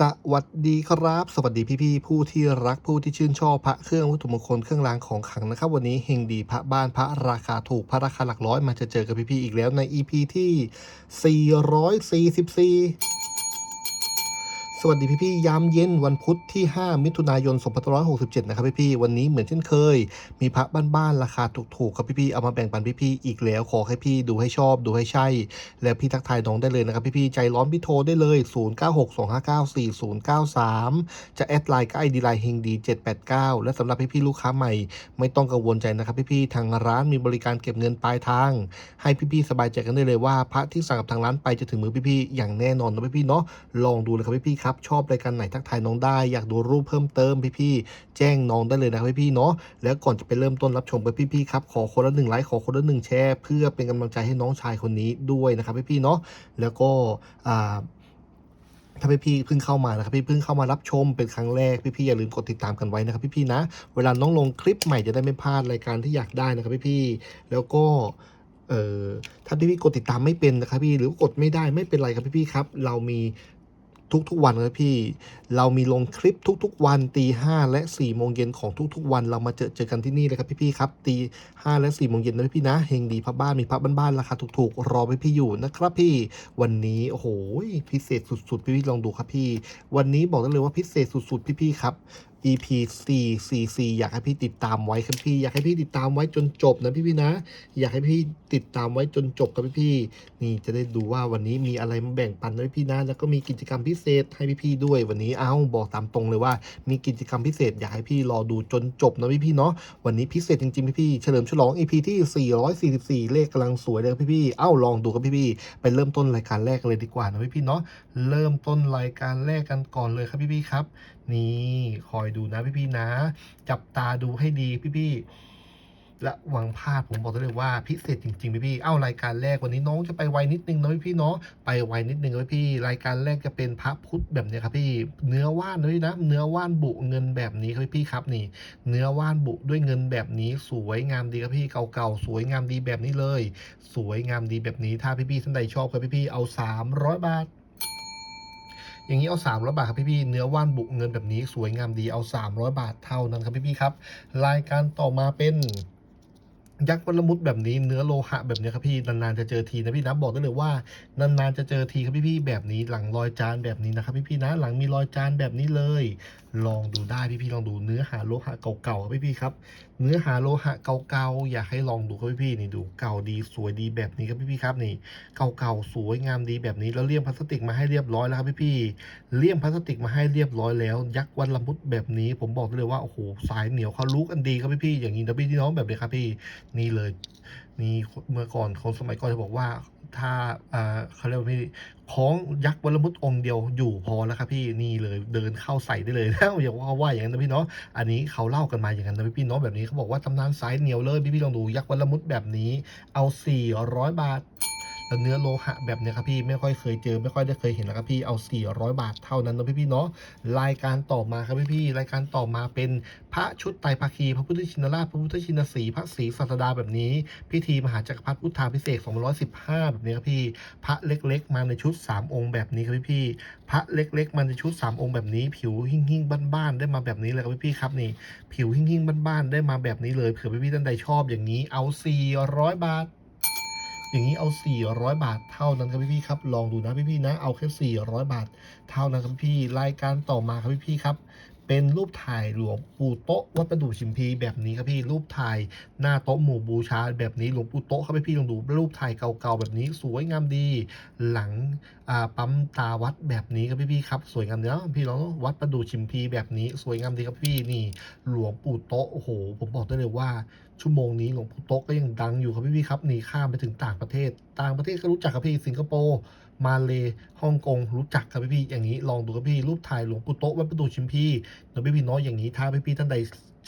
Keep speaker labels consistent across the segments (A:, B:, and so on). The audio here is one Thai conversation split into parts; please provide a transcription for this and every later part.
A: สวัสดีครับ สวัสดีพี่ๆผู้ที่รักผู้ที่ชื่นชอบพระเครื่องวัตถุมงคลเครื่องรางของขลังนะครับ วันนี้เฮงดีพระบ้านพระราคาถูกพระราคาหลักร้อยมาจะเจอกับพี่ๆอีกแล้วใน EP ที่ 444 สวัสดีพี่ๆยามเย็นวันพุธที่ 5 มิถุนายน 2567 นะครับพี่ๆวันนี้เหมือนเช่นเคย มีพระบ้านๆราคาถูกๆครับพี่ๆเอามาแบ่งปันพี่ๆอีกแล้วขอให้พี่ดูให้ชอบดูให้ใช่ แล้วพี่ทักทายน้องได้เลยนะครับพี่ๆใจร้อนพี่โทรได้เลย 0962594093 จะแอดไลน์ก็ไอดีไลน์เฮงดี789 และสำหรับพี่ๆลูกค้าใหม่ ไม่ต้องกังวลใจนะครับพี่ๆทางร้านมีบริการเก็บเงินปลายทาง ให้พี่ๆสบายใจกันได้เลยว่าพระที่สั่งกับทางร้านไปจะถึงมือพี่ๆอย่างแน่นอนนะพี่ๆเนาะลองดูเลยครับพี่ๆครับชอบรายการไหนทักทายน้องได้ อยากดูรูปเพิ่มเติมพี่ๆแจ้งน้องได้เลยนะครับพี่ๆเนาะแล้วก่อนจะไปเริ่มต้นรับชมไปพี่ๆครับขอคนละหนึ่งไลค์ขอคนละหนึ่งแชร์เพื่อเป็นกำลังใจให้น้องชายคนนี้ด้วยนะครับพี่ๆเนาะแล้วก็อ่าถ้าพี่เพิ่งเข้ามานะครับพี่เพิ่งเข้ามารับชมเป็นครั้งแรกพี่ๆอย่าลืมกดติดตามกันไว้นะครับพี่ๆนะ เวลาน้องลงคลิปใหม่จะได้ไม่พลาดรายการที่อยากได้นะครับพี่ๆแล้วก็เอ่อถ้าพี่ๆกดติดตามไม่เป็นนะครับพี่หรือกดไม่ได้ไม่เป็นไรครับพี่ๆครับ เรามี ทุกๆวันเลยพี่ เรามีลงคลิปทุกๆ วันตีห้าและ4ี่โมงเย็นของทุกๆ วันเรามาเจอเจอกันที่นี่เลยครับพี่ๆครับตีห้าและ4ี่โมงเย็นนะพี่นะเฮงดีพับบ้านมีพับบ้านๆราคาถูกๆ รอพี่ๆอยู่นะครับพี่วันนี้โอ้โหพิเศษสุดๆ พี่ๆลองดูครับพี่ วันนี้บอกได้เลยว่าพิเศษสุดๆ พี่ๆครับ EP 4 4 4อยากให้พี่ติดตามไว้ครับพี่ อยากให้พี่ติดตามไว้จนจบนะพี่ๆนะ อยากให้พี่ติดตามไว้จนจบกับพี่ๆนี่จะได้ดูว่าวันนี้มีอะไรมาแบ่งปันนะพี่ๆนะแล้วก็มีกิจกรรมพิเศษให้พี่ๆด้วยวันนี้เอาบอกตามตรงเลยว่า มีกิจกรรมพิเศษอยากให้พี่รอดูจนจบนะพี่ๆเนาะวันนี้พิเศษจริงๆพี่ๆเฉลิมฉลอง EP ที่ 444 เลขกำลังสวยเลยครับพี่เอ้าลองดูครับพี่ๆไปเริ่มต้นรายการแรกเลยดีกว่านะพี่ๆเนาะเริ่มต้นรายการแรกกันก่อนเลยครับพี่ๆครับ นี่คอยดูนะพี่ๆนะ จับตาดูให้ดีพี่ๆและหวังพลาดผมบอกได้เลยว่าพิเศษจริง ๆ พี่ๆเอ้ารายการแรกวันนี้น้องจะไปไวนิดนึงนะพี่ๆเนาะไปไวนิดนึงนะพี่รายการแรกจะเป็นพระพุทธแบบเนี้ยครับพี่เนื้อว่านนะพี่นะ เนื้อว่านบุเงินแบบนี้ครับพี่ครับนี่ เนื้อว่านบุด้วยเงินแบบนี้ สวยงามดีครับพี่เก่าๆสวยงามดีแบบนี้เลย สวยงามดีแบบนี้ถ้าพี่ๆท่านใดชอบครับพี่ๆเอา 300 บาท อย่างนี้เอา300บาทครับพี่ๆเนื้อว่านบุกเงินแบบนี้สวยงามดีเอา 300 บาทเท่านั้นครับพี่ๆครับ รายการต่อมาเป็นยักษ์วรมุดแบบนี้เนื้อโลหะแบบนี้ครับพี่นานๆจะเจอทีนะพี่นะบอกได้เลยว่านานๆจะเจอทีครับพี่ๆแบบนี้หลังรอยจานแบบนี้นะครับพี่ๆนะหลังมีรอยจานแบบนี้เลย ลองดูได้พี่ๆลองดูเนื้อหาโลหะเก่าๆครับพี่ๆครับเนื้อหาโลหะเก่าๆอยากให้ลองดูครับพี่ๆนี่ดูเก่าดีสวยดีแบบนี้ครับพี่ๆครับนี่เก่าๆสวยงามดีแบบนี้แล้วเลี่ยมพลาสติกมาให้เรียบร้อยแล้วครับพี่ๆเลี่ยมพลาสติกมาให้เรียบร้อยแล้ว ยักษ์วันละมุดแบบนี้ ผมบอกเลยว่าโอ้โหสายเหนียวเขารู้กันดีครับพี่ๆอย่างนี้นะพี่น้องแบบนี้ครับพี่นี่เลยนี่เมื่อก่อนคนสมัยก่อนจะบอกว่า ถ้าอ่าเขาเรียกว่าพี่คล้องยักษ์วันละมุตองค์เดียวอยู่พอแล้วครับพี่นี่เลยเดินเข้าใส่ได้เลยนะอย่างว่าเขาว่าอย่างนั้นนะพี่เนาะอันนี้เขาเล่ากันมาอย่างนั้นนะพี่เนาะแบบนี้เขาบอกว่าตำนานสายเหนียวเลยพี่พี่ลองดูยักษ์วันละมุตแบบนี้เอา 400 บาท แล้วเนื้อโลหะแบบเนี้ยครับพี่ไม่ค่อยเคยเจอไม่ค่อยได้เคยเห็นนะครับพี่เอา 400 บาทเท่านั้นนะพี่พี่เนาะรายการต่อมาครับพี่พี่รายการต่อมาเป็นพระชุดไตรภาคีพระพุทธชินราชพระพุทธชินสีพระศรีสัสดาแบบนี้ พิธีมหาจักรพรรดิพุทธาพิเศษ215 แบบนี้ครับพี่พระเล็กๆ มาในชุด 3 องค์แบบนี้ครับพี่พี่พระเล็กๆ มาในชุด 3 องค์แบบนี้ผิวหิ่งๆบ้านๆได้มาแบบนี้เลยครับพี่พี่ครับนี่ผิวหิ่งๆบ้านๆได้มาแบบนี้เลยเผื่อพี่ๆท่านใดชอบอย่างนี้เอา 400 บาท อย่างนี้เอา 400 บาทเท่านั้นครับพี่ๆครับ ลองดูนะพี่ๆนะ เอาแค่400 บาท เท่านั้นครับพี่รายการต่อมาครับพี่ๆครับ เป็นรูปถ่ายหลวงปู่โต๊ะวัดประดู่ชิมพีแบบนี้ครับพี่รูปถ่ายหน้าโต๊ะหมู่บูชาแบบนี้หลวงปู่โต๊ะครับพี่ลองดูรูปถ่ายเก่าๆแบบนี้สวยงามดี หลังปั๊มตาวัดแบบนี้ครับพี่ๆครับสวยงามเนาะพี่น้องวัดประดู่ชิมพีแบบนี้สวยงามดีครับพี่นี่หลวงปู่โต๊ะโอ้โหผมบอกได้เลยว่าชั่วโมงนี้หลวงปู่โต๊ะก็ยังดังอยู่ครับพี่ๆครับนี่ข้ามไปถึงต่างประเทศ ต่างประเทศก็รู้จักครับพี่สิงคโปร์ มาเลฮ่องกงรู้จักครับพี่ๆอย่างนี้ลองดูครับพี่รูปถ่ายหลวงปู่โต๊ะวัดประตูชิมพีนะพี่ๆเนาะอย่างนี้ถ้าพี่พี่ท่านใด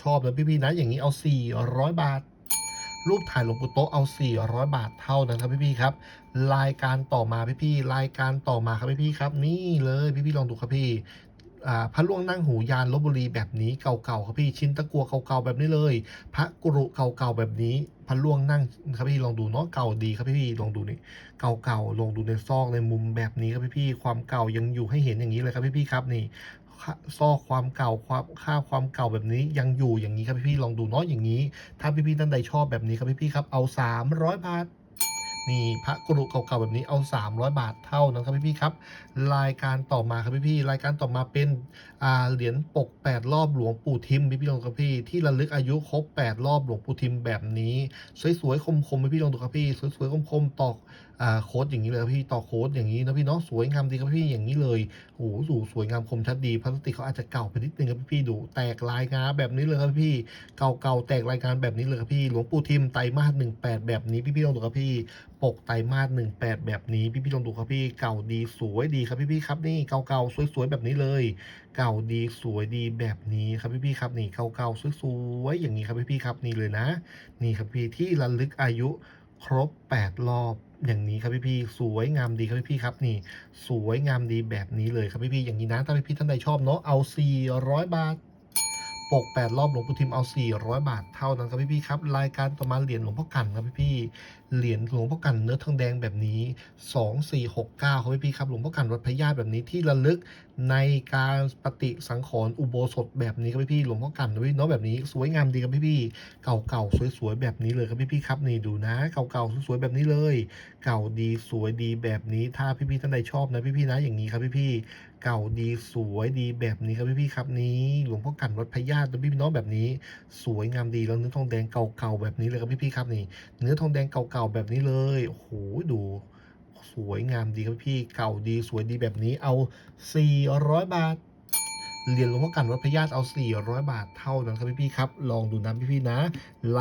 A: ชอบนะพี่พี่นะอย่างนี้เอา 400 บาท รูปถ่ายหลวงปู่โต๊ะเอา 400 บาทเท่านั้นครับพี่ๆครับรายการต่อมาพี่พี่รายการต่อมาครับพี่พี่ครับ นี่เลยพี่พี่ลองดูครับพี่ พระล่วงนั่งหูยานลบบุรีแบบนี้เก่าๆครับพี่ชิ้นตะกัวเก่าๆแบบนี้เลย พระกรุเก่าๆแบบนี้พระล่วงนั่งครับพี่ลองดูเนาะเก่าดีครับพี่ลองดูนี่เก่าๆลองดูในซอกในมุมแบบนี้ครับพี่ความเก่ายังอยู่ให้เห็นอย่างนี้เลยครับพี่ครับนี่ซอกความเก่าความค่าความเก่าแบบนี้ยังอยู่อย่างนี้ครับพี่ลองดูเนาะอย่างนี้ ถ้าพี่ๆท่านใดชอบแบบนี้ครับพี่ครับเอา 300บาท นี่พระกรุเก่าๆแบบนี้เอา 300 บาทเท่านั้นครับพี่ๆครับ รายการต่อมาครับพี่ๆรายการต่อมาเป็นเหรียญปก 8 รอบหลวงปู่ทิมพี่ๆลองครับพี่ที่ระลึกอายุครบ 8 รอบหลวงปู่ทิมแบบนี้ สวยๆคมๆพี่ๆลองดูครับพี่สวยๆคมๆตอก โค้ดอย่างนี้เลยครับพี่ต่อโค้ดอย่างนี้นะพี่เนาะสวยงามดีครับพี่อย่างนี้เลยโอ้โหดูสวยงามคมชัดดีพลาสติกเขาอาจจะเก่าไปนิดนึงครับพี่ดูแตกลายงาแบบนี้เลยครับพี่เก่าๆแตกลายงานแบบนี้เลยครับพี่หลวงปู่ทิมไตรมาสหนึ่งแปดแบบนี้พี่ๆลองดูครับพี่ปกไตรมาสหนึ่งแปดแบบนี้พี่ๆลองดูครับพี่เก่าดีสวยดีครับพี่ๆครับนี่เก่าๆสวยๆแบบนี้เลย เก่าดีสวยดีแบบนี้ครับพี่ๆครับนี่เก่าๆสวยๆอย่างนี้ครับพี่ๆครับนี่เลยนะ นี่ครับพี่ที่ระลึกอายุ ครบ 8 รอบอย่างนี้ครับพี่พี่สวยงามดีครับพี่พี่ครับนี่สวยงามดีแบบนี้เลยครับพี่พี่อย่างนี้นะถ้าพี่ๆท่านใดชอบเนาะเอา 400 บาทปก8รอบหลวงปู่ทิมเอา 400 บาทเท่านั้นครับพี่พี่ครับรายการต่อมาเหรียญหลวงพ่อกันครับพี่พี่เหรียญหลวงพ่อกันเนื้อทองแดงแบบนี้ 2469ครับพี่ครับหลวงพ่อกันวัดพญาแบบนี้ที่ระลึกในการปฏิสังขรณ์อุโบสถแบบนี้ครับพี่หลวงพ่อกันนะพี่เนาะแบบนี้สวยงามดีครับพี่เก่าๆสวยๆแบบนี้เลยครับพี่ครับนี่ดูนะ เก่าๆสวยๆแบบนี้เลย เก่าดีสวยดีแบบนี้ถ้าพี่ๆท่านใดชอบนะพี่ๆนะอย่างนี้ครับพี่ๆเก่าดีสวยดีแบบนี้ครับพี่ๆครับนี้หลวงพ่อกันวัดพญาตินะพี่ๆเนาะแบบนี้ สวยงามดีแล้วเนื้อทองแดงเก่าๆแบบนี้เลยครับพี่ๆครับนี่เนื้อทองแดงเก่าๆแบบนี้เลยโอ้โหดูสวยงามดีครับพี่เก่าดีสวยดีแบบนี้เอา 400 บาทเรียญหลวงพ่อกันวัดพญาติเอา 400 บาทเท่านั้นครับพี่ๆครับ ลองดูนะพี่ๆนะ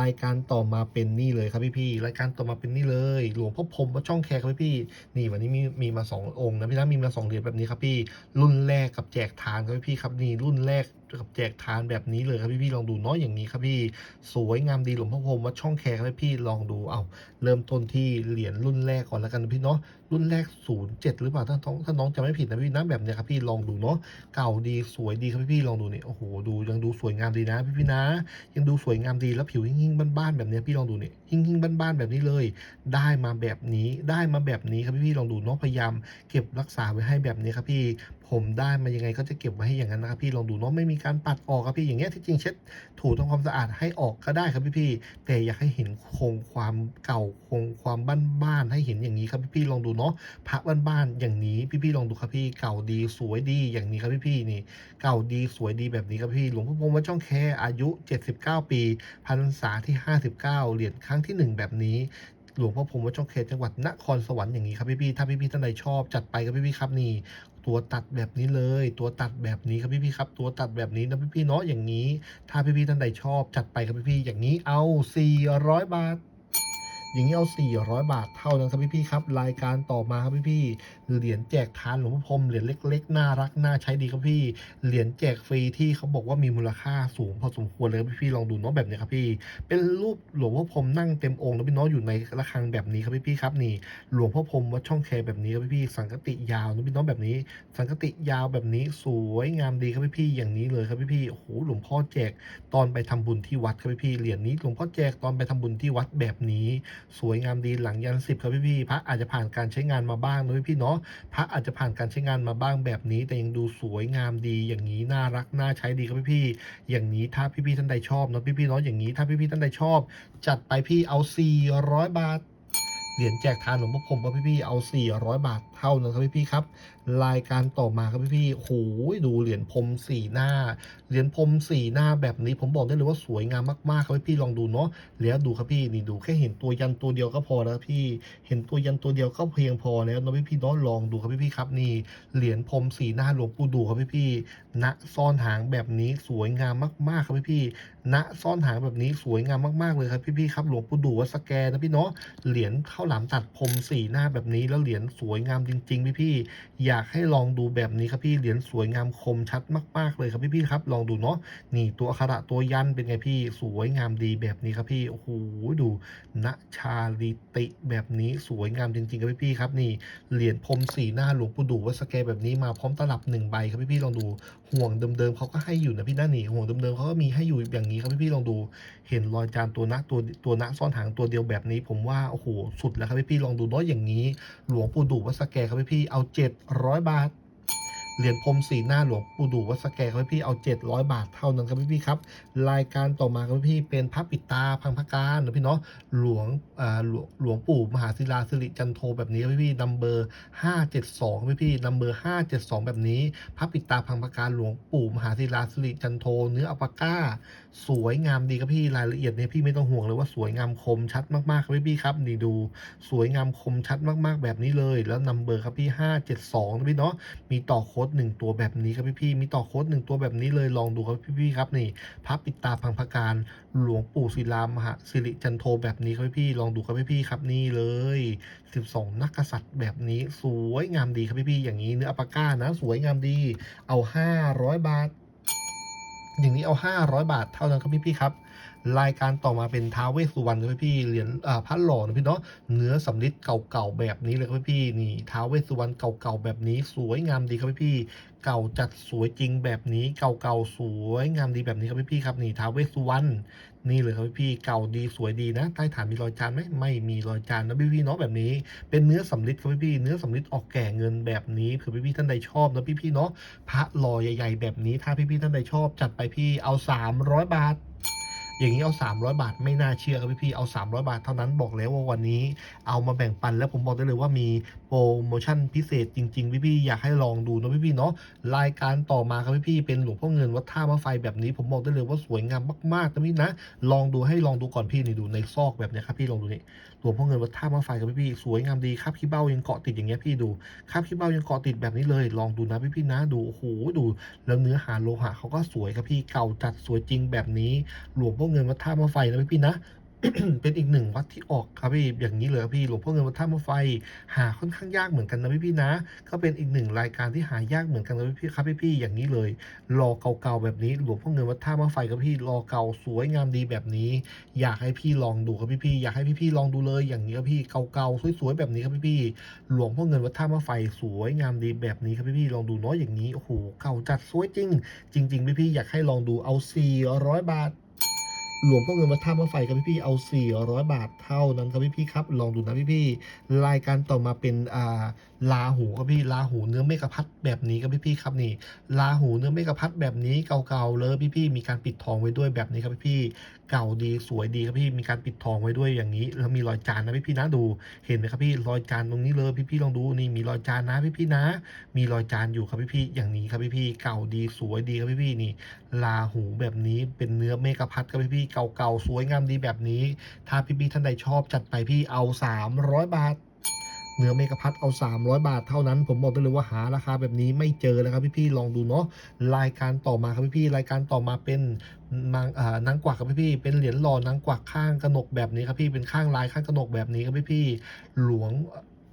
A: รายการต่อมาเป็นนี่เลยครับพี่ๆรายการต่อมาเป็นนี่เลย หลวงพ่อพรมวัดช่องแคครับพี่ๆนี่วันนี้มีมีมาสององค์นะพี่นะมีมาสองเหรียญแบบนี้ครับพี่รุ่นแรกกับแจกทานครับพี่ๆครับนี่รุ่นแรกกับแจกทานแบบนี้เลยครับพี่ๆลองดูเนาะอย่างนี้ครับพี่สวยงามดีหลวงพ่อพรมวัดช่องแคครับพี่ลองดูเอาเริ่มต้นที่เหรียญรุ่นแรกก่อนแล้วกันพี่เนาะรุ่นแรก 07 หรือเปล่าถ้าน้องถ้าน้องจำไม่ผิดนะพี่นะแบบเนี้ยครับพี่ลองดูเนาะเก่าดีสวยดีครับพี่ๆลองดูเนี่ยโอ้โหดูยังดูสวยงามดีนะพี่ๆนะ ยังดูสวยงามดีแล้วผิวหิ่งๆบ้านๆแบบเนี้ยพี่ลองดูเนี่ยหิ่งๆบ้านๆแบบนี้เลย ได้มาแบบนี้ได้มาแบบนี้ครับพี่ๆลองดูเนาะพยายามเก็บรักษาไว้ให้แบบนี้ครับพี่ ผมได้มายังไงก็จะเก็บไว้ให้อย่างนั้นนะครับพี่ลองดูเนาะไม่มีการปัดออกครับพี่อย่างเงี้ยที่จริงเช็ดถูทำความสะอาดให้ออกก็ได้ครับพี่ๆแต่อยากให้เห็นคงความเก่าคงความบ้านๆให้เห็นอย่างนี้ครับพี่ๆลองดูเนาะพระบ้านๆอย่างนี้พี่ๆลองดูครับพี่เก่าดีสวยดีอย่างนี้ครับพี่ๆนี่ เก่าดีสวยดีแบบนี้ครับพี่หลวงพ่อพรหมวัดช่องแคอายุ 79 ปีพรรษาที่ 59 เหรียญครั้งที่ 1 แบบนี้หลวงพ่อพรมวัดช่องแคจังหวัดนครสวรรค์อย่างนี้ครับพี่ๆถ้าพี่ๆท่านใดชอบจัดไปครับพี่ๆครับนี่ ตัวตัดแบบนี้เลย ตัวตัดแบบนี้ครับพี่พี่ครับ ตัวตัดแบบนี้นะพี่พี่เนาะอย่างนี้ ถ้าพี่พี่ท่านใดชอบจัดไปครับพี่พี่อย่างนี้เอา 400 บาท อย่างนี้เอา 400 บาทเท่านั้นครับพี่ๆครับ รายการต่อมาครับพี่ๆเหรียญแจกทานหลวงพ่อพรมเหรียญเล็ก ๆ น่ารักน่าใช้ดีครับพี่ เหรียญแจกฟรีที่เขาบอกว่ามีมูลค่าสูงพอสมควรเลยพี่ๆลองดูเนาะแบบนี้ครับพี่ เป็นรูปหลวงพ่อพรมนั่งเต็มองค์แล้วพี่น้องอยู่ในระฆังแบบนี้ครับพี่ๆครับนี่ หลวงพ่อพรมวัดช่องแคแบบนี้ครับพี่ๆสังกติยาวนะพี่น้องแบบนี้ สังกติยาวแบบนี้สวยงามดีครับพี่ๆอย่างนี้เลยครับพี่ๆโอ้โหหลวงพ่อแจกตอนไปทำบุญที่วัดครับพี่ๆเหรียญนี้หลวงพ่อแจกตอนไปทำบุญที่วัดแบบนี้สวยงามดีหลังยันสิบครับพี่พี่พระอาจจะผ่านการใช้งานมาบ้างนะพี่พี่เนาะพระอาจจะผ่านการใช้งานมาบ้างแบบนี้ แต่ยังดูสวยงามดีอย่างนี้น่ารักน่าใช้ดีครับพี่พี่อย่างนี้ถ้าพี่พี่ท่านใดชอบเนาะพี่พี่เนาะอย่างนี้ถ้าพี่พี่ท่านใดชอบ จัดไปพี่เอา400บาทเหรียญแจกทานหลวงพ่อผมป่ะพี่พี่เอา400บาท เท่านั้นครับพี่ๆครับ รายการต่อมาครับพี่ๆโอ้โหดูเหรียญพรมสี่หน้า เหรียญพรมสี่หน้าแบบนี้ผมบอกได้เลยว่าสวยงามมากๆครับพี่ๆลองดูเนาะแล้วดูครับพี่นี่ดูแค่เห็นตัวยันตัวเดียวก็พอแล้วพี่ เห็นตัวยันตัวเดียวก็เพียงพอแล้วนะพี่ๆเนาะลองดูครับพี่ๆครับนี่เหรียญพรมสีหน้าหลวงปู่ดูครับพี่ๆณซ่อนหางแบบนี้สวยงามมากๆครับพี่ๆณซ่อนหางแบบนี้สวยงามมากๆเลยครับพี่ๆครับหลวงปู่ดูวัดสแกนนะพี่เนาะเหรียญเท่าวหลามตัดพรมสี่หน้าแบบนี้แล้วเหรียญสวยงามจริงๆพี่ๆอยากให้ลองดูแบบนี้ครับพี่เหรียญสวยงามคมชัดมาก ๆ เลยครับพี่ๆครับลองดูเนาะนี่ตัวอักขระตัวยันเป็นไงพี่สวยงามดีแบบนี้ครับพี่โอ้โหดูณชาลิติแบบนี้สวยงามจริงๆครับพี่ๆครับนี่เหรียญพรมสีหน้าหลวงปู่ดูวัสแกแบบนี้มาพร้อมตลับหนึ่งใบครับพี่ๆลองดูห่วงเดิมๆเขาก็ให้อยู่นะพี่นะนี่ห่วงเดิมๆเขาก็มีให้อยู่อย่างนี้ครับพี่ๆลองดูเห็นรอยจานตัวนะตัวตัวนะซ่อนหางตัวเดียวแบบนี้ ผมว่าโอ้โหสุดแล้วครับพี่ๆลองดูเน้อยอย่างนี้ หลวงปู่ดูวัสแกครับพี่เอา700บาท เหรียญพรมสีหน้าหลวงปู่ดูวัดสแกครับพี่เอา700บาทเท่านั้นครับพี่ครับรายการต่อมาครับพี่เป็นพระปิดตาพังพการนะพี่เนาะหลวงหลวงหลวงปู่มหาศิลาสิริจันโทแบบนี้ครับพี่ๆนัมเบอร์572ครับพี่ๆนัมเบอร์572แบบนี้ พระปิดตาพังพการหลวงปู่มหาศิลาสิริจันโทเนื้ออัปปาก้า สวยงามดีครับพี่รายละเอียดเนี่ยพี่ไม่ต้องห่วงเลยว่าสวยงามคมชัดมากๆครับพี่ครับนี่ดูสวยงามคมชัดมากๆ แบบนี้เลย แล้วนัมเบอร์ครับพี่572นะพี่เนาะมีต่อโค้ดหนึ่งตัวแบบนี้ครับพี่ๆมีต่อโค้ดหนึ่งตัวแบบนี้เลยลองดูครับพี่ๆครับนี่พระปิดตาพังพการหลวงปู่ศิลามหาสิริจันโทแบบนี้ครับพี่ๆลองดูครับพี่ๆครับนี่เลย 12 นักกษัตริย์แบบนี้สวยงามดีครับพี่ๆอย่างนี้เนื้ออัปาก้านะ สวยงามดีเอา 500 บาท อย่างนี้เอา 500 บาทเท่านั้นครับพี่ๆครับ รายการต่อมาเป็นท้าวเวสสุวรรณครับพี่เหรียญพระหล่อนะพี่เนาะเนื้อสำริดเก่าๆแบบนี้เลยครับพี่นี่ท้าวเวสสุวรรณเก่าๆแบบนี้สวยงามดีครับพี่เก่าจัดสวยจริงแบบนี้เก่าๆสวยงามดีแบบนี้ครับพี่ครับนี่ท้าวเวสสุวรรณนี่เลยครับพี่เก่าดีสวยดีนะ ใต้ฐานมีรอยจานไหมไม่มีรอยจานนะพี่ๆเนาะแบบนี้ เป็นเนื้อสำริดครับพี่เนื้อสำริดออกแก่เงินแบบนี้เผื่อพี่ๆท่านใดชอบนะพี่ๆเนาะพระหล่อใหญ่ ๆ แบบนี้ถ้าพี่ๆท่านใดชอบ จัดไปพี่เอา 300 บาท อย่างนี้เอา 300 บาทไม่น่าเชื่อครับพี่ๆเอา 300 บาทเท่านั้นบอกแล้วว่าวันนี้เอามาแบ่งปันแล้วผมบอกได้เลยว่ามีโปรโมชั่นพิเศษจริงๆพี่ๆอยากให้ลองดูนะพี่ๆเนาะรายการต่อมาครับพี่ๆเป็นหลวงพ่อเงินวัดท่ามะไฟแบบนี้ ผมบอกได้เลยว่าสวยงามมากๆนะพี่นะลองดูให้ลองดูก่อนพี่นี่ดูในซอกแบบเนี้ยครับพี่ลองดูนี่ วงพ่อเงินวัดท่ามะไฟกับพี่ๆสวยงามดีครับขี้เบ้ายังเกาะติดอย่างเงี้ยพี่ดูครับขี้เบ้ายังเกาะติดแบบนี้เลย ลองดูนะพี่ๆนะดูโอ้โหดู แล้วเนื้อหาโลหะเขาก็สวยครับพี่เก่าจัดสวยจริงแบบนี้หลวงพ่อเงินวัดท่ามาไฟนะพี่ๆนะ เป็นอีกหนึ่งวัดที่ออกครับพี่อย่างนี้เลยครับพี่หลวงพ่อเงินวัดท่ามาไฟ หาค่อนข้างยากเหมือนกันนะพี่ๆนะ ก็เป็นอีกหนึ่งรายการที่หายากเหมือนกันนะพี่ๆครับพี่ๆอย่างนี้เลยรอเก่าๆแบบนี้หลวงพ่อเงินวัดท่ามาไฟครับพี่รอเก่าสวยงามดีแบบนี้ อยากให้พี่ลองดูครับพี่ๆอยากให้พี่ๆลองดูเลยอย่างนี้ครับพี่เก่าๆสวยๆแบบนี้ครับพี่ๆหลวงพ่อเงินวัดท่ามาไฟสวยงามดีแบบนี้ครับพี่ๆลองดูเนาะอย่างนี้โอ้โหเก่าจัดสวยจริง จริงๆพี่ๆอยากให้ลองดูเอา400บาท หลวงพ่อเงินวัดท่ามะไฟครับพี่ๆเอา 400 บาทเท่านั้นครับพี่ๆครับ ลองดูนะพี่ๆรายการต่อมาเป็นอ่าลาหูครับพี่ลาหูเนื้อเมกะพัดแบบนี้ครับพี่ๆครับนี่ลาหูเนื้อเมกะพัดแบบนี้เก่าๆเลยพี่ๆมีการปิดทองไว้ด้วยแบบนี้ครับพี่ๆเก่าดีสวยดีครับพี่มีการปิดทองไว้ด้วยอย่างนี้ แล้วมีรอยจานนะพี่ๆนะดูเห็นไหมครับพี่รอยจานตรงนี้เลยพี่ๆลองดูนี่มีรอยจานนะพี่ๆนะ มีรอยจานอยู่ครับพี่ๆอย่างนี้ครับพี่ๆเก่าดีสวยดีครับพี่ๆนี่ลาหูแบบนี้เป็นเนื้อเมกะพัดครับพี่ๆเก่าๆ สวยงามดีแบบนี้ ถ้าพี่ๆท่านใดชอบจัดไปพี่เอา 300 บาทเนื้อเมกะพัดเอา 300 บาทเท่านั้น ผมบอกได้เลยว่าหาราคาแบบนี้ไม่เจอแล้วครับพี่ๆลองดูเนาะรายการต่อมาครับพี่ๆรายการต่อมาเป็นนางอ่านางกวักครับพี่ๆเป็นเหรียญหล่อนางกวักข้างกระหนกแบบนี้ครับพี่เป็นข้างลายข้างกระหนกแบบนี้ครับพี่ๆหลวง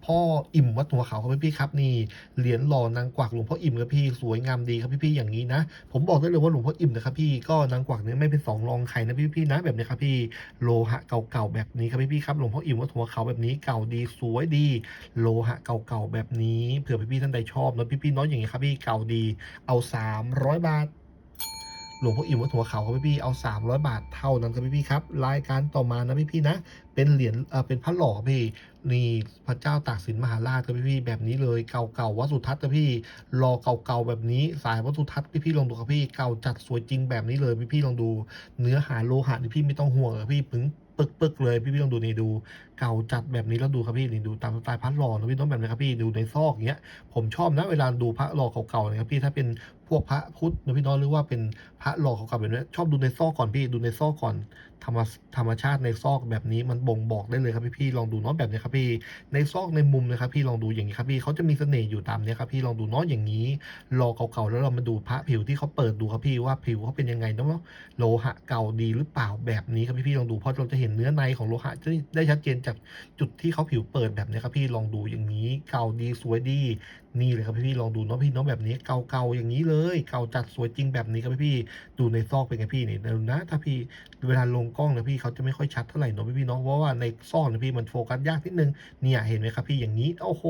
A: พ่ออิ่มวัดหัวเขาครับพี่ครับนี่เหรียญหล่อนางกวักหลวงพ่ออิ่มครับพี่สวยงามดีครับพี่ๆอย่างนี้นะ ผมบอกได้เลยว่าหลวงพ่ออิ่มนะครับพี่ก็นางกวักเนี่ยไม่เป็นสองรองใครนะพี่ๆนะแบบนี้ครับพี่โลหะเก่าๆแบบนี้ครับพี่ๆครับหลวงพ่ออิ่มวัดหัวเขาแบบนี้เก่าดีสวยดี โลหะเก่าๆแบบนี้เผื่อพี่ๆท่านใดชอบนะพี่ๆน้อยอย่างนี้ครับพี่เก่าดีเอา 300 บาท หลวงพ่ออิ่มวัดหัวเขาครับพี่ๆเอา 300 บาทเท่านั้นครับพี่ๆครับ รายการต่อมานะพี่ๆนะ เป็นเหรียญเอ่อเป็นพระหล่อพี่นี่พระเจ้าตากสินมหาราชครับพี่ๆแบบนี้เลยเก่าๆวัดสุทัศน์ครับพี่รอเก่าๆแบบนี้ สายวัดสุทัศน์พี่ๆลองดูครับพี่เก่าจัดสวยจริงแบบนี้เลยพี่ๆลองดู เนื้อหาโลหะนี่พี่ไม่ต้องห่วงครับพี่ปึ้งปึกๆเลยพี่ๆลองดูนี่ดู ก่าจัดแบบนี้แล้วดูครับพี่นี่ดูตามสไตล์พระหล่อนะพี่ต้องแบบนี้ครับพี่ดูในซอกอย่างเงี้ยผมชอบนะเวลาดูพระหล่อเก่าๆนะครับพี่ถ้าเป็นพวกพระพุทธนะพี่น้องหรือว่าเป็นพระหล่อเก่าๆแบบนี้ชอบดูในซอกก่อนพี่ดูในซอกก่อนธรรมธรรมชาติในซอกแบบนี้มันบ่งบอกได้เลยครับพี่พี่ลองดูเนาะแบบนี้ครับพี่ในซอกในมุมนะครับพี่ลองดูอย่างนี้ครับพี่เขาจะมีเสน่ห์อยู่ตามเนี้ยครับพี่ลองดูเนาะอย่างนี้หล่อเก่าๆแล้วเรามาดูพระผิวที่เขาเปิดดูครับพี่ว่าผิวเขาเป็นยังไงเนาะโลหะเก่าดีหรือเปล่าแบบนี้ครับพี่พี่ลองดูเพราะเราจะเห็นเนื้อในของโลหะได้ชัดเจนจากจากจุดที่เขาผิวเปิดแบบนี้ครับพี่ลองดูอย่างนี้เก่าดีสวยดีนี่เลยครับพี่ๆลองดูเนาะพี่เนาะแบบนี้เก่าๆอย่างนี้เลย เก่าจัดสวยจริงแบบนี้ครับพี่ๆดูในซอกเป็นไงพี่นี่ดูนะถ้าพี่เวลาลงกล้องนะพี่เขาจะไม่ค่อยชัดเท่าไหร่เนาะพี่ๆเนาะเพราะว่าในซอกนะพี่มันโฟกัสยากนิดนึงเนี่ยเห็นไหมครับพี่อย่างนี้โอ้โห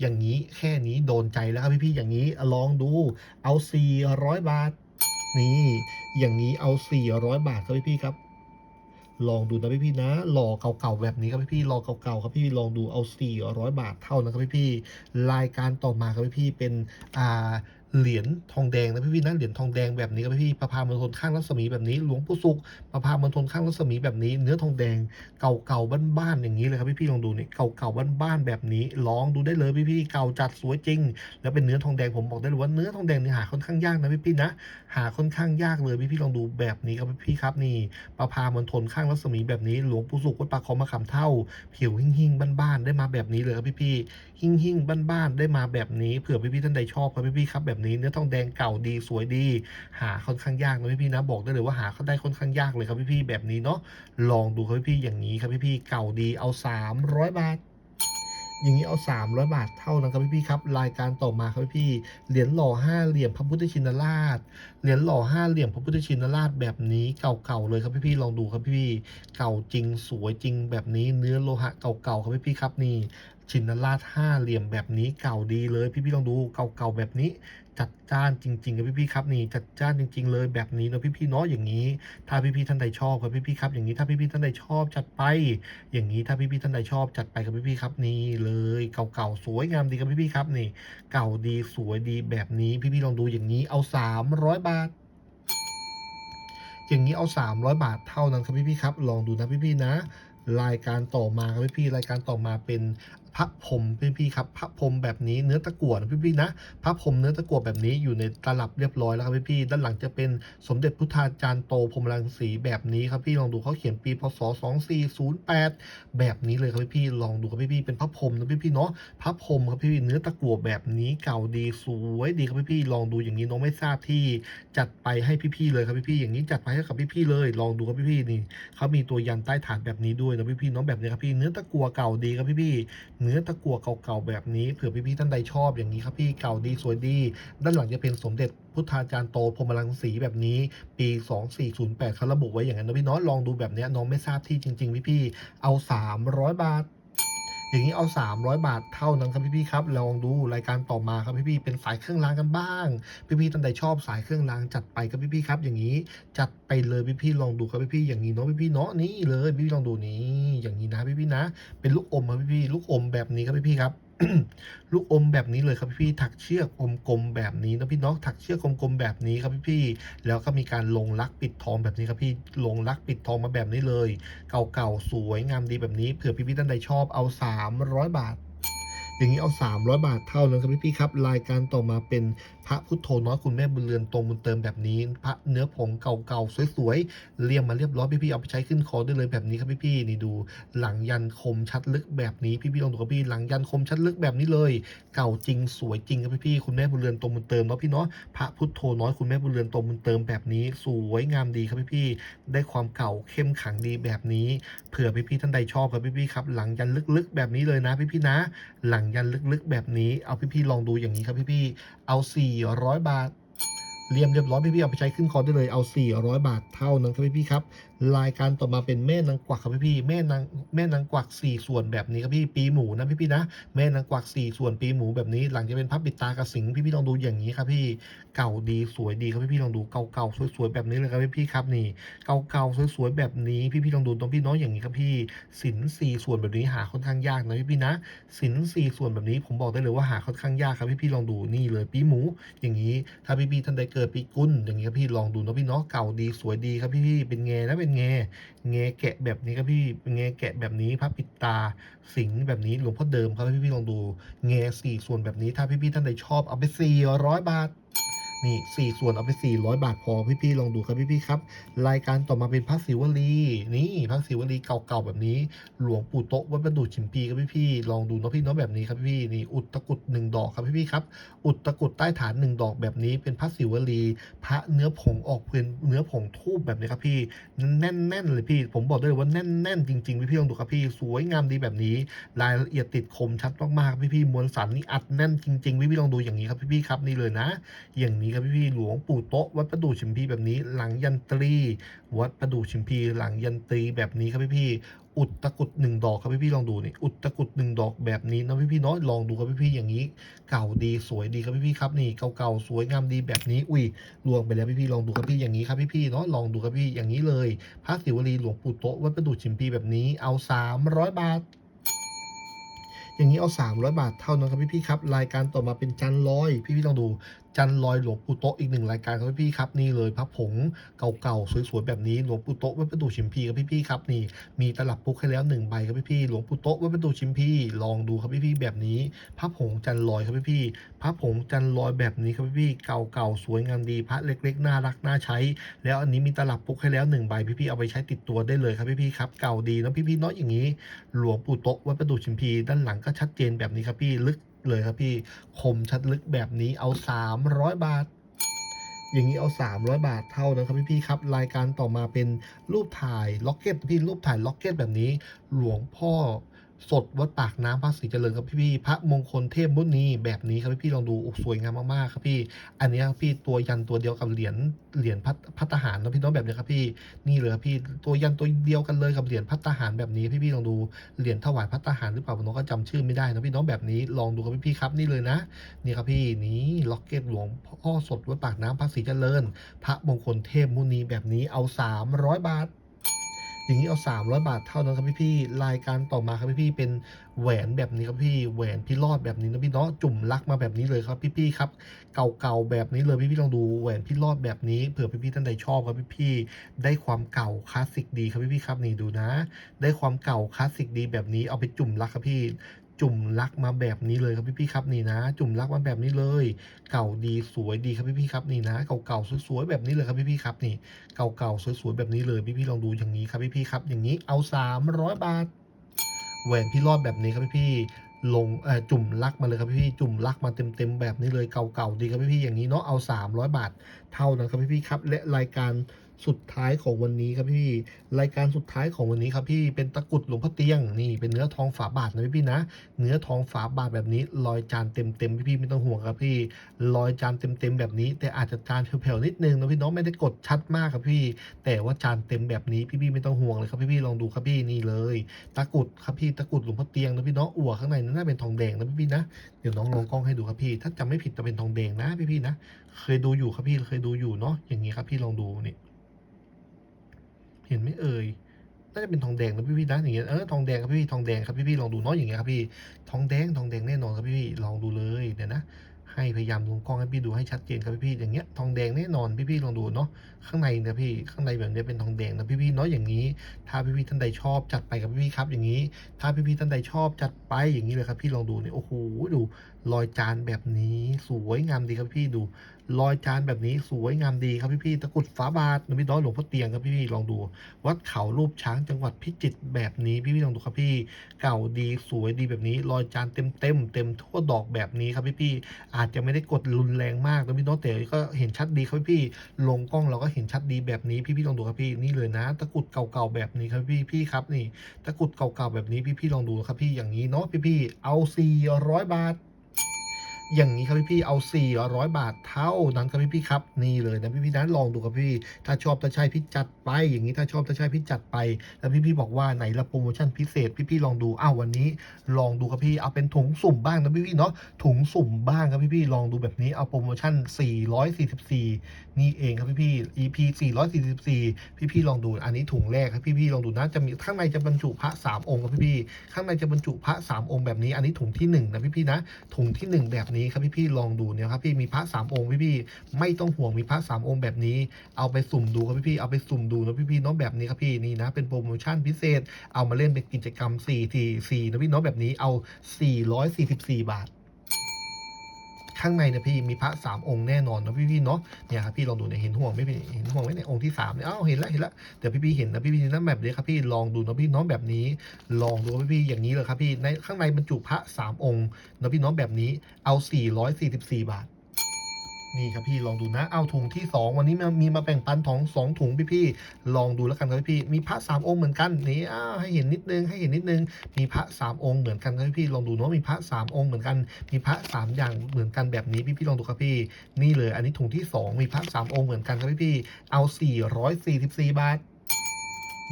A: อย่างนี้แค่นี้โดนใจแล้วครับพี่ๆอย่างนี้ลองดูเอา400บาทนี่อย่างนี้เอา 400 บาทครับพี่ๆครับ ลองดูนะพี่พี่นะหล่อเก่าๆแบบนี้ครับพี่ๆหล่อเก่าๆครับพี่ลองดูเอา 400 บาทเท่านั้นครับพี่พี่รายการต่อมาครับพี่พี่เป็นอ่า เหรียญทองแดงนะพี่ๆนะเหรียญทองแดงแบบนี้ครับพี่ประพามณฑลข้างรัศมีแบบนี้หลวงปู่สุขประพามณฑลข้างรัศมีแบบนี้ เนื้อทองแดงเก่าๆบ้านๆอย่างนี้เลยครับพี่ๆลองดูนี่เก่าๆบ้านๆแบบนี้ลองดูได้เลยพี่ๆเก่าจัดสวยจริง แล้วเป็นเนื้อทองแดงผมบอกได้เลยว่าเนื้อทองแดงนี่หาค่อนข้างยากนะพี่ๆนะหาค่อนข้างยากเลยพี่ๆลองดูแบบนี้ครับพี่ๆครับนี่ประพามณฑลข้างรัศมีแบบนี้ หลวงปู่สุขวัดปากคลองมะขามเท่า ผิวหิ่งหิ่งๆบ้านๆได้มาแบบนี้เลยครับพี่ๆหิ่งหิ่งๆบ้านๆได้มาแบบนี้เผื่อพี่ๆท่านใดชอบครับพี่ๆครับแบบนี้เนื้อทองแดงเก่าดีสวยดี หาค่อนข้างยากนะพี่ๆนะบอกได้เลยว่าหาเขาได้ค่อนข้างยากเลยครับพี่ๆแบบนี้เนาะลองดูครับพี่ๆอย่างนี้ครับพี่ๆเก่าดีเอา 300 บาทอย่างนี้เอา 300 บาทเท่านั้นครับพี่ๆครับ รายการต่อมาครับพี่ๆเหรียญหล่อห้าเหลี่ยมพระพุทธชินราช เหรียญหล่อห้าเหลี่ยมพระพุทธชินราชแบบนี้เก่าๆเลยครับพี่ๆลองดูครับพี่ๆเก่าจริงสวยจริงแบบนี้เนื้อโลหะเก่าๆครับพี่ๆครับนี่ชินราชห้าเหลี่ยมแบบนี้เก่าดีเลย พี่ๆลองดูเก่าๆแบบนี้ จัดจ้านจริงๆครับพี่ๆครับนี่จัดจ้านจริง ๆ เลยแบบนี้เนาะพี่ๆเนาะอย่างนี้ ถ้าพี่ๆท่านใดชอบครับพี่ๆครับ อย่างนี้ถ้าพี่ๆท่านใดชอบจัดไป อย่างนี้ถ้าพี่ๆท่านใดชอบจัดไปครับพี่ๆครับนี่เลยเก่าๆสวยงามดีครับพี่ๆครับนี่เก่าดีสวยดีแบบนี้พี่ๆลองดูอย่างนี้เอา300บาทอย่างนี้เอา 300 บาทเท่านั้นครับพี่ๆครับ ลองดูนะพี่ๆนะ รายการต่อมาครับพี่ๆรายการต่อมาเป็น พระพรมพี่ๆครับพระพรมแบบนี้เนื้อตะกั่วนะพี่ๆนะพระพรมเนื้อตะกั่วแบบนี้อยู่ในตลับเรียบร้อยแล้วครับพี่ๆด้านหลังจะเป็นสมเด็จพุทธาจารย์โตพรมรังสีแบบนี้ครับพี่ลองดูเขาเขียนปีพศ 2408 แบบนี้เลยครับพี่ๆลองดูครับพี่ๆเป็นพระพรมนะพี่ๆเนาะพระพรมครับพี่ๆเนื้อตะกั่วแบบนี้เก่าดีสวยดีครับพี่ๆลองดูอย่างนี้น้องไม่ทราบที่จัดไปให้พี่ๆเลยครับพี่ๆอย่างนี้จัดไปให้กับพี่ๆเลย ลองดูครับพี่ๆนี่เขามีตัวยันใต้ฐานแบบนี้ด้วยนะพี่ๆน้องแบบนี้ครับพี่เนื้อตะกัวเก่าดีครับพี่ๆเนื้อตะกัวเก่าๆแบบนี้เผื่อพี่ๆท่านใดชอบอย่างนี้ครับพี่เก่าดีสวยดี ด้านหลังจะเป็นสมเด็จพุทธาจารย์โตพรมรังสีแบบนี้ ปี 2408เขาระบุไว้อย่างนั้นนะพี่น้องลองดูแบบนี้น้องไม่ทราบที่จริง ๆ พี่ๆเอา 300 บาท อย่างนี้เอา 300 บาทเท่านั้นครับพี่ๆครับลองดูรายการต่อมาครับพี่ๆเป็นสายเครื่องรางกันบ้าง พี่ๆท่านใดชอบสายเครื่องรางจัดไปครับพี่ๆครับ อย่างนี้จัดไปเลยพี่ๆลองดูครับพี่ๆอย่างนี้เนาะพี่ๆเนาะนี่เลยพี่ๆลองดูนี้อย่างนี้นะพี่ๆนะ เป็นลูกอมครับพี่ๆลูกอมแบบนี้ครับพี่ๆครับ ลูกอมแบบนี้เลยครับพี่ๆถักเชือกอมกลมแบบนี้นะพี่น้องถักเชือกกลมๆแบบนี้ครับพี่ๆแล้วก็มีการลงลักปิดทองแบบนี้ครับพี่ลงลักปิดทองมาแบบนี้เลย เก่าๆสวยงามดีแบบนี้เผื่อพี่ๆท่านใดชอบเอา 300 บาทอย่างนี้เอา 300 บาทเท่านั้นครับพี่ๆครับ รายการต่อมาเป็น พระพุทโธน้อยคุณแม่บุญเรือนตรงบุญเติมแบบนี้ พระเนื้อผงเก่าๆสวยๆเรียงมาเรียบร้อยพี่ๆเอาไปใช้ขึ้นคอได้เลยแบบนี้ครับพี่ๆนี่ดู หลังยันคมชัดลึกแบบนี้พี่ๆลองดูครับพี่หลังยันคมชัดลึกแบบนี้เลย เก่าจริงสวยจริงครับพี่ๆคุณแม่บุญเรือนตรงบุญเติมเนาะพี่เนาะพระพุทโธน้อยคุณแม่บุญเรือนตรงบุญเติมแบบนี้ สวยงามดีครับพี่ๆได้ความเก่าเข้มขังดีแบบนี้เผื่อพี่ๆท่านใดชอบครับพี่ๆครับหลังยันลึกๆ แบบนี้เลยนะพี่ๆนะ หลังยันลึกๆ แบบนี้เอาพี่ๆลองดูอย่างนี้ครับพี่ๆเอาสี400 บาทเรียมเรียบร้อยพี่ๆเอาไปใช้ขึ้นคอได้เลยเอา 400 บาทเท่านั้นครับพี่ๆครับรายการต่อมาเป็นแม่นางกวักครับพี่ๆแม่นางแม่นางกวักสี่ส่วนแบบนี้ครับพี่ปีหมูนะพี่ๆนะแม่นางกวักสี่ส่วนปีหมูแบบนี้ หลังจะเป็นพับปิดตากระสิงพี่ๆลองดูอย่างนี้ครับพี่เก่าดีสวยดีครับพี่ๆลองดูเก่าๆสวยๆแบบนี้เลยครับพี่ๆครับนี่เก่าๆสวยๆแบบนี้พี่ๆลองดูตรงพี่น้องอย่างนี้ครับพี่สินสี่ส่วนแบบนี้หาค่อนข้างยากนะพี่ๆนะสินสี่ส่วนแบบนี้ผมบอกได้เลยว่าหาค่อนข้างยากครับพี่ๆลองดูนี่เลยปีหมูอย่างนี้ถ้าพี่ๆท่านใดเกิดปีกุลอย่างนี้ครับพี่ลองดูนะพี่เนาะเก่าดีสวยดีครับพี่ๆเป็นแงนะเป็นแงแงแกะแบบนี้ครับพี่เป็นแงแกะแบบนี้พระปิดตาสิงแบบนี้หลวงพ่อเดิมครับพี่ๆลองดูแงสี่ส่วนแบบนี้ถ้าพี่พี่ท่านใดชอบเอาไปสี่ร้อยบาท นี่สี่ส่วนเอาไป400บาทพอพี่ๆลองดูครับพี่ๆครับ รายการต่อมาเป็นพระศิวลีนี่พระศิวลีเก่าๆแบบนี้ หลวงปู่โตะวัดประดูชิมพีครับพี่ๆลองดูเนาะพี่เนาะแบบนี้ครับพี่นี่อุดตะกุดหนึ่งดอกครับพี่ๆครับ อุดตะกุดใต้ฐานหนึ่งดอกแบบนี้เป็นพระศิวลี พระเนื้อผงออกเป็นเนื้อผงทูบแบบนี้ครับพี่แน่นๆเลยพี่ ผมบอกได้เลยว่าแน่นๆจริงๆพี่ๆลองดูครับพี่สวยงามดีแบบนี้ รายละเอียดติดคมชัดมากๆพี่ๆมวลสารนี่อัดแน่นจริงๆพี่ๆลองดูอย่างนี้ครับพี่ๆครับนี่เลยนะ อย่างนี้ครับพี่ๆหลวงปู่โต๊ะวัดประดู่ชิมพีแบบนี้หลังยันตรี วัดประดู่ชิมพีหลังยันตรีแบบนี้ครับพี่ๆอุดตะกุดหนึ่งดอกครับพี่ๆลองดูนี่อุดตะกุดหนึ่งดอกแบบนี้นะพี่ๆเนาะลองดูครับพี่ๆอย่างนี้ เก่าดีสวยดีครับพี่ๆครับนี่เก่าๆสวยงามดีแบบนี้ อุ้ยลวงไปแล้วพี่ๆลองดูครับพี่อย่างนี้ครับพี่ๆเนาะลองดูครับพี่อย่างนี้เลยพระศิวลีหลวงปู่โต๊ะวัดประดู่ชิมพีแบบนี้เอา300บาทอย่างนี้เอา 300 บาทเท่านั้นครับพี่ๆครับ รายการต่อมาเป็นจันลอย พี่ๆลองดู จันลอยหลวงปู่โตอีกหนึ่งรายการครับพี่ครับนี่เลยพระผงเก่าๆสวยๆแบบนี้หลวงปู่โตวัดประดู่ชิมพีครับพี่ๆครับนี่มีตลับปุ๊กให้แล้วหนึ่งใบครับพี่ๆหลวงปู่โตวัดประดู่ชิมพีลองดูครับพี่ๆแบบนี้พระผงจันลอยครับพี่ๆพระผงจันลอยแบบนี้ครับพี่ๆเก่าๆสวยงามดีพระเล็กๆน่ารักน่าใช้ แล้วอันนี้มีตลับปุ๊กให้แล้วหนึ่งใบพี่ๆเอาไปใช้ติดตัวได้เลยครับพี่ๆครับเก่าดีนะพี่ๆเนาะอย่างนี้ หลวงปู่โตวัดประดู่ชิมพีด้านหลังก็ชัดเจนแบบนี้ครับพี่ลึก เลยครับพี่คมชัดลึกแบบนี้เอา 300 บาท อย่างนี้เอา 300 บาทเท่านะครับพี่พี่ครับ รายการต่อมาเป็นรูปถ่ายล็อกเก็ตพี่รูปถ่ายล็อกเก็ตแบบนี้ หลวงพ่อ สดวัดปากน้ำพระศรีเจริญครับพี่ๆพระมงคลเทพมุนีแบบนี้ครับพี่ๆลองดูโอ้สวยงามมากๆครับพี่ อันนี้ครับพี่ตัวยันตัวเดียวกับเหรียญเหรียญพัฒพัฒหารนะพี่น้องแบบนี้ครับพี่นี่เลยครับพี่ตัวยันตัวเดียวกันเลยกับเหรียญพัฒหารแบบนี้พี่ๆลองดูเหรียญถวายพัฒหารหรือเปล่าผมน้องก็จำชื่อไม่ได้นะพี่น้องแบบนี้ลองดูครับพี่ๆครับนี่เลยนะนี่ครับพี่นี่ล็อกเก็ตหลวงพ่อสดวัดปากน้ำพระศรีเจริญ พระมงคลเทพมุนีแบบนี้เอา 300 บาท อย่างนี้เอา 300 บาทเท่านั้นครับพี่พี่รายการต่อมาครับพี่พี่เป็นแหวนแบบนี้ครับพี่แหวนพี่รอดแบบนี้นะพี่เนาะจุ่มลักมาแบบนี้เลยครับพี่พี่ครับเก่าๆแบบนี้เลยพี่พี่ลองดูแหวนพี่รอดแบบนี้เผื่อพี่พี่ท่านใดชอบครับพี่พี่ได้ความเก่าคลาสสิกดีครับพี่พี่ครับนี่ดูนะ ได้ความเก่าคลาสสิกดีแบบนี้เอาไปจุ่มลักครับพี่ จุ่มลักมาแบบนี้เลยครับพี่พี่ๆครับนี่นะ จุ่มลักมาแบบนี้เลย เก่าดีสวยดีครับพี่พี่ๆครับนี่นะ เก่าๆสวยๆแบบนี้เลยครับพี่พี่ๆครับนี่ เก่าๆสวยๆแบบนี้เลยพี่พี่ๆลองดูอย่างนี้ครับพี่พี่ๆครับ อย่างนี้เอา 300 บาทแหวนพี่รอดแบบนี้ครับพี่พี่ๆลงเอ่อจุ่มลักมาเลยครับพี่พี่ๆจุ่มลักมาเต็มๆแบบนี้เลยเก่าๆดีครับพี่พี่ๆอย่างนี้เนาะเอา 300 บาท เท่านั้นครับพี่พี่ๆครับและรายการ สุดท้ายของวันนี้ครับพี่ รายการสุดท้ายของวันนี้ครับพี่เป็นตะกรุดหลวงพ่อเตียงนี่เป็นเนื้อทองฝาบาทนะพี่พี่นะ เนื้อทองฝาบาทแบบนี้ลอยจานเต็มๆพี่ๆไม่ต้องห่วงครับพี่ลอยจานเต็มๆแบบนี้ แต่อาจจะจานแผ่วๆนิดนึงนะพี่น้องไม่ได้กดชัดมากครับพี่ แต่ว่าจานเต็มแบบนี้พี่ๆไม่ต้องห่วงเลยครับพี่ๆลองดูครับพี่นี่เลย ตะกรุดครับพี่ตะกรุดหลวงพ่อเตียงนะพี่น้องอั่วข้างในนั้นน่าเป็นทองแดงนะพี่ๆนะเดี๋ยวน้องลองกล้องให้ดูครับพี่ ถ้าจำไม่ผิดจะเป็นทองแดงนะพี่ๆนะ เคยดูอยู่ครับพี่เคยดูอยู่เนาะอย่างนี้ครับพี่ลองดูนี่ เห็นไหมเอ่ยน่าจะเป็นทองแดงนะพี่พี่ๆนะอย่างเงี้ยเออทองแดงครับพี่พี่ทองแดงครับพี่พี่ๆลองดูเนาะอย่างเงี้ยครับพี่ทองแดงทองแดงแน่นอนครับพี่พี่ๆลองดูเลยเดี๋ยวนะให้พยายามลงกล้องให้พี่ดูให้ชัดเจนครับพี่พี่ๆอย่างเงี้ยทองแดงแน่นอนพี่พี่ๆลองดูเนาะ ข้างในนะพี่ข้างในแบบเนี้ยเป็นทองแดงนะพี่พี่ๆเนาะอย่างนี้ ถ้าพี่พี่ๆท่านใดชอบจัดไปครับพี่พี่ๆครับ อย่างนี้ ถ้าพี่พี่ๆท่านใดชอบจัดไปอย่างนี้เลยครับพี่ลองดูเนี่ยโอ้โหดูรอยจานแบบนี้สวยงามดีครับพี่ดูรอยจานแบบนี้สวยงามดีครับพี่พี่ๆตะกุดฝาบาทนะพี่น้อยหลวงพ่อเตียงครับพี่พี่ๆลองดู วัดเขารูปช้างจังหวัดพิจิตรแบบนี้พี่พี่ๆลองดูครับพี่ เก่าดีสวยดีแบบนี้รอยจานเต็มเต็มเต็มทั่วดอกแบบนี้ครับพี่พี่ๆอาจจะไม่ได้กดรุนแรงมากนะพี่น้องแต่ก็เห็นชัดดีครับพี่พี่ๆลงกล้องเราก็เห็นชัดดีแบบนี้พี่พี่ๆลองดูครับพี่นี่เลยนะ ตะกุดเก่าๆแบบนี้ครับพี่พี่ๆครับนี่ ตะกุดเก่าๆแบบนี้พี่ๆลองดูครับพี่อย่างนี้เนาะพี่ๆเอา400บาท อย่างนี้ครับพี่ๆเอา 400 บาทเท่านั้นครับพี่ๆครับ นี่เลยนะพี่ๆนะลองดูครับพี่ ถ้าชอบถ้าใช่พี่จัดไป อย่างนี้ถ้าชอบถ้าใช่พี่จัดไปแล้วพี่ๆบอกว่าไหนละโปรโมชั่นพิเศษพี่ๆลองดูอ้าววันนี้ ลองดูครับพี่เอาเป็นถุงสุ่มบ้างนะพี่ๆเนาะถุงสุ่มบ้างครับพี่ๆลองดูแบบนี้เอาโปรโมชั่น 444 นี่เองครับพี่ๆ EP 444 พี่ๆลองดูอันนี้ถุงแรกครับพี่ๆลองดูนะจะมีข้างในจะบรรจุพระสามองค์ครับพี่ๆข้างในจะบรรจุพระสามองค์แบบนี้ อันนี้ถุงที่หนึ่งนะพี่นะถุงที่หนึ่งแบบนี้ครับพี่ๆลองดูเนี่ยครับพี่มีพระสามองค์พี่ๆไม่ต้องห่วงมีพระสามองค์แบบนี้ เอาไปสุ่มดูครับพี่ๆเอาไปสุ่มดูนะพี่ๆน้องแบบนี้ครับพี่นี่นะเป็นโปรโมชั่นพิเศษ เอามาเล่นเป็นกิจกรรม4ที4นะพี่น้องแบบนี้เอา 444 บาท ข้างในเนี่ยพี่มีพระสามองค์แน่นอนนะพี่พี่ๆเนาะเนี่ยครับพี่ลองดูเนี่ยเห็นห่วงไหม่พี่เห็นห่วงไหมเนี่ยองค์ที่สามเนี่ยอ้าวเห็นแล้วเห็นแล้วเดี๋ยวพี่พี่ๆเห็นนะพี่พี่ๆนแบบนี้ครับพี่ลองดูนะพี่น้องแบบนี้ ลองดูพี่พี่ๆอย่างนี้เลยครับพี่ในข้างในบรรจุพระสามองค์นะพี่น้องแบบนี้เอา 444 บาท นี่ครับพี่ลองดูนะ เอาถุงที่ 2 วันนี้มามีมาแบ่งปันของสองถุงพี่พี่ลองดูแล้วกันครับพี่มีพระสามองค์เหมือนกันนี่อ้าให้เห็นนิดนึงให้เห็นนิดนึง มีพระสามองค์เหมือนกันครับพี่ลองดูเนาะมีพระสามองค์เหมือนกัน มีพระสามอย่างเหมือนกันแบบนี้พี่พี่ลองดูครับพี่นี่เลย อันนี้ถุงที่ 2 มีพระสามองค์เหมือนกันครับพี่พี่เอา 444 บาท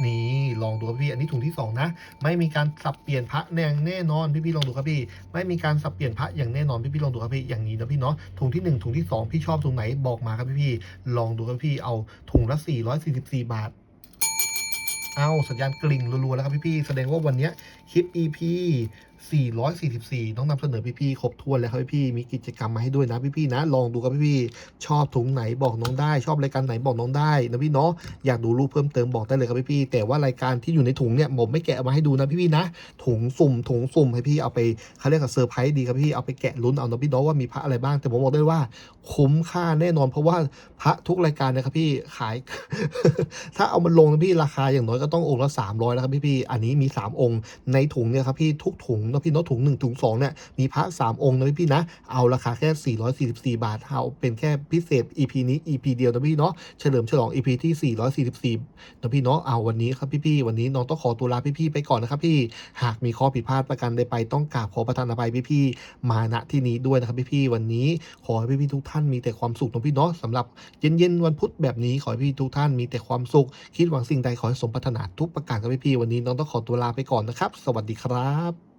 A: นี่ลองดูครับพี่ อันนี้ถุงที่ 2 นะ ไม่มีการสับเปลี่ยนพระแนงแน่นอนพี่พี่ลองดูครับพี่ ไม่มีการสับเปลี่ยนพระอย่างแน่นอนพี่พี่ลองดูครับพี่อย่างนี้นะพี่เนาะถุงที่ 1 ถุงที่ 2 พี่ชอบถุงไหนบอกมาครับพี่พี่ลองดูครับพี่เอาถุงละ 444 บาทเอาสัญญาณกลิ่งรัวๆแล้วครับพี่พี่ๆแสดงว่าวันนี้คลิป EP 444 ต้องนำเสนอพี่ๆครบถ้วนแล้วครับพี่ๆมีกิจกรรมมาให้ด้วยนะพี่ๆนะ ลองดูครับพี่ๆชอบถุงไหนบอกน้องได้ ชอบรายการไหนบอกน้องได้นะพี่เนาะอยากดูรูปเพิ่มเติมบอกได้เลยครับพี่ๆแต่ว่ารายการที่อยู่ในถุงเนี่ยผมไม่แกะมาให้ดูนะพี่ๆนะ ถุงสุ่มถุงสุ่มให้พี่เอาไปเขาเรียกกับเซอร์ไพรส์ดีครับพี่เอาไปแกะลุ้นเอานะพี่เนาะว่ามีพระอะไรบ้าง แต่ผมบอกได้ว่า คุ้มค่าแน่นอนเพราะว่าพระทุกรายการนะครับพี่ขาย ถ้าเอามันลงนะพี่ราคาอย่างน้อยก็ต้ององค์ละ300แล้วครับพี่พี่อันนี้มี 3 องค์ในถุงเนี่ยครับพี่ทุกถุงนะพี่เนาะถุง1ถุง2เนี่ยมีพระ 3 องค์นะพี่นะ เอาราคาแค่ 444 บาทเอาเป็นแค่พิเศษ EP นี้ EP เดียวนะพี่เนาะเฉลิมฉลอง EP ที่ 444นะพี่เนาะเอาวันนี้ครับพี่พี่วันนี้น้องต้องขอตัวลาพี่พี่ไปก่อนนะครับพี่หากมีข้อผิดพลาดประการใดไปต้องกราบขอประทานอภัยพี่พี่มาณที่นี้ด้วยนะครับพี่พี่วันนี้ขอให้พี่ๆทุกท่านมีแต่ความสุขนะพี่เนาะสำหรับเย็นๆวันพุธแบบนี้ขอให้พี่ทุกท่านมีแต่ความสุข คิดหวังสิ่งใดขอให้สมปรารถนาทุกประการครับพี่ๆวันนี้น้องต้องขอตัวลาไปก่อนนะครับ สวัสดีครับ